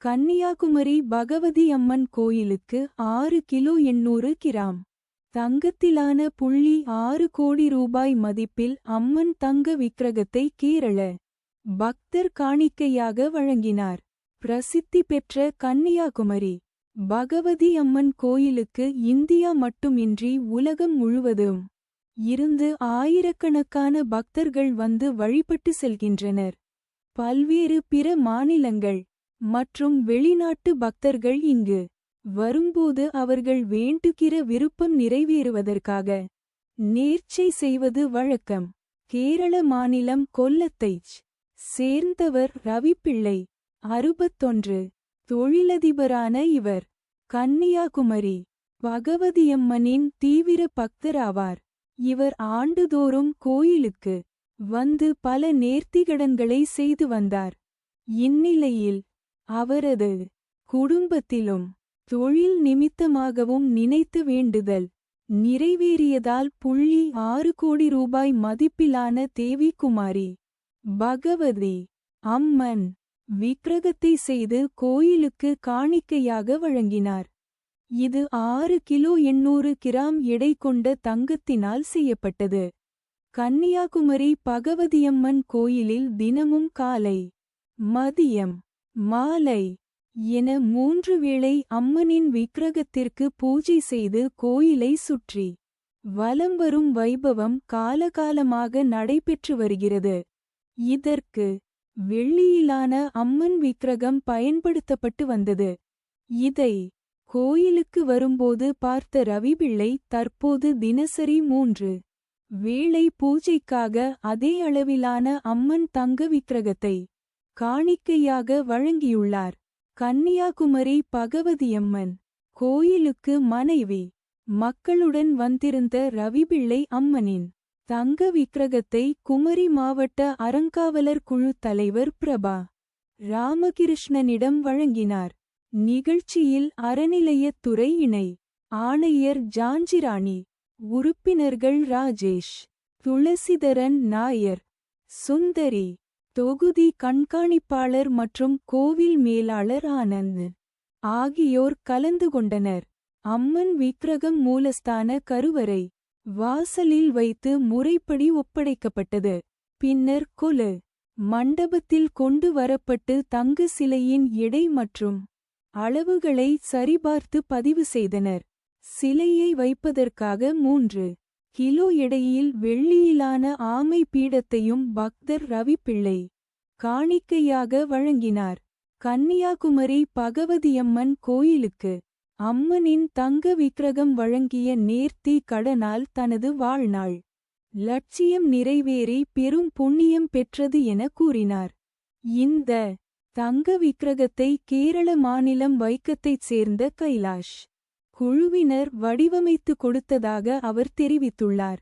கன்னியாகுமரி பகவதி அம்மன் கோயிலுக்கு ஆறு கிலோ எண்ணூறு கிராம். தங்கத்திலான புள்ளி ஆறு கோடி ரூபாய் மதிப்பில் அம்மன் தங்க விக்கிரகத்தை கேரள பக்தர் காணிக்கையாக வழங்கினார். பிரசித்தி பெற்ற கன்னியாகுமரி பகவதி அம்மன் கோயிலுக்கு இந்தியா மட்டுமின்றி உலகம் முழுவதும் இருந்து ஆயிரக்கணக்கான பக்தர்கள் வந்து வழிபட்டு செல்கின்றனர். பல்வேறு பிற மாநிலங்கள் மற்றும் வெளிநாட்டு பக்தர்கள் இங்கு வரும்போது அவர்கள் வேண்டுகிற விருப்பம் நிறைவேறுவதற்காக நேர்ச்சை செய்வது வழக்கம். கேரள மாநிலம் கொல்லத்தைச் சேர்ந்தவர் ரவிப்பிள்ளை அறுபத்தொன்று தொழிலதிபரான இவர் கன்னியாகுமரி பகவதியம்மனின் தீவிர பக்தராவார். இவர் ஆண்டுதோறும் கோயிலுக்கு வந்து பல நேர்த்திகடன்களை செய்து வந்தார். இந்நிலையில் அவரது குடும்பத்திலும் தொழில் நிமித்தமாகவும் நினைத்து வேண்டுதல். நிறைவேறியதால் புள்ளி ஆறு கோடி ரூபாய் மதிப்பிலான தேவிகுமாரி பகவதி அம்மன் விக்கிரகத்தை செய்து கோயிலுக்கு காணிக்கையாக வழங்கினார். இது ஆறு கிலோ எண்ணூறு கிராம் எடை கொண்ட தங்கத்தினால் செய்யப்பட்டது. கன்னியாகுமரி பகவதியம்மன் கோயிலில் தினமும் காலை மதியம் மாலை. என மூன்று வேளை அம்மனின் விக்கிரகத்திற்கு பூஜை செய்து கோயிலை சுற்றி. வலம் வரும் வைபவம் காலகாலமாக நடைபெற்று வருகிறது. இதற்கு வெள்ளியிலான அம்மன் விக்கிரகம் பயன்படுத்தப்பட்டு வந்தது. இதை கோயிலுக்கு வரும்போது பார்த்த ரவிபிள்ளை தற்போது தினசரி மூன்று வேளை பூஜைக்காக அதே அளவிலான அம்மன் தங்க விக்கிரகத்தை காணிக்கையாக வழங்கியுள்ளார். கன்னியாகுமரி பகவதியம்மன் கோயிலுக்கு மனைவி. மக்களுடன் வந்திருந்த ரவிபிள்ளை அம்மனின் தங்க விக்கிரகத்தை குமரி மாவட்ட அறங்காவலர் குழு தலைவர் பிரபா ராமகிருஷ்ணனிடம் வழங்கினார். நிகழ்ச்சியில் அறநிலையத்துறை இணை ஆணையர் ஜாஞ்சிராணி உறுப்பினர்கள் ராஜேஷ் துளசிதரன் நாயர் சுந்தரி தொகுதி கண்காணிப்பாளர் மற்றும் கோவில் மேலாளர் ஆனந்த் ஆகியோர் கலந்து கொண்டனர். அம்மன் விக்கிரகம் மூலஸ்தான கருவறை வாசலில் வைத்து முறைப்படி ஒப்படைக்கப்பட்டது. பின்னர் கொலு மண்டபத்தில் கொண்டு வரப்பட்டு தங்கு சிலையின் எடை மற்றும் அளவுகளை சரிபார்த்து பதிவு செய்தனர். சிலையை வைப்பதற்காக மூன்று கிலோ எடையில் வெள்ளியிலான ஆமை பீடத்தையும் பக்தர் ரவிப்பிள்ளை காணிக்கையாக வழங்கினார். கன்னியாகுமரி பகவதியம்மன் கோயிலுக்கு அம்மனின் தங்க விக்கிரகம் வழங்கிய நேர்த்தி கடனால் தனது வாழ்நாள் லட்சியம் நிறைவேறி பெரும் புண்ணியம் பெற்றது என கூறினார். இந்த தங்க விக்கிரகத்தை கேரள மாநிலம் வைக்கத்தைச் சேர்ந்த கைலாஷ் குழுவினர் வடிவமைத்து கொடுத்ததாக அவர் தெரிவித்துள்ளார்.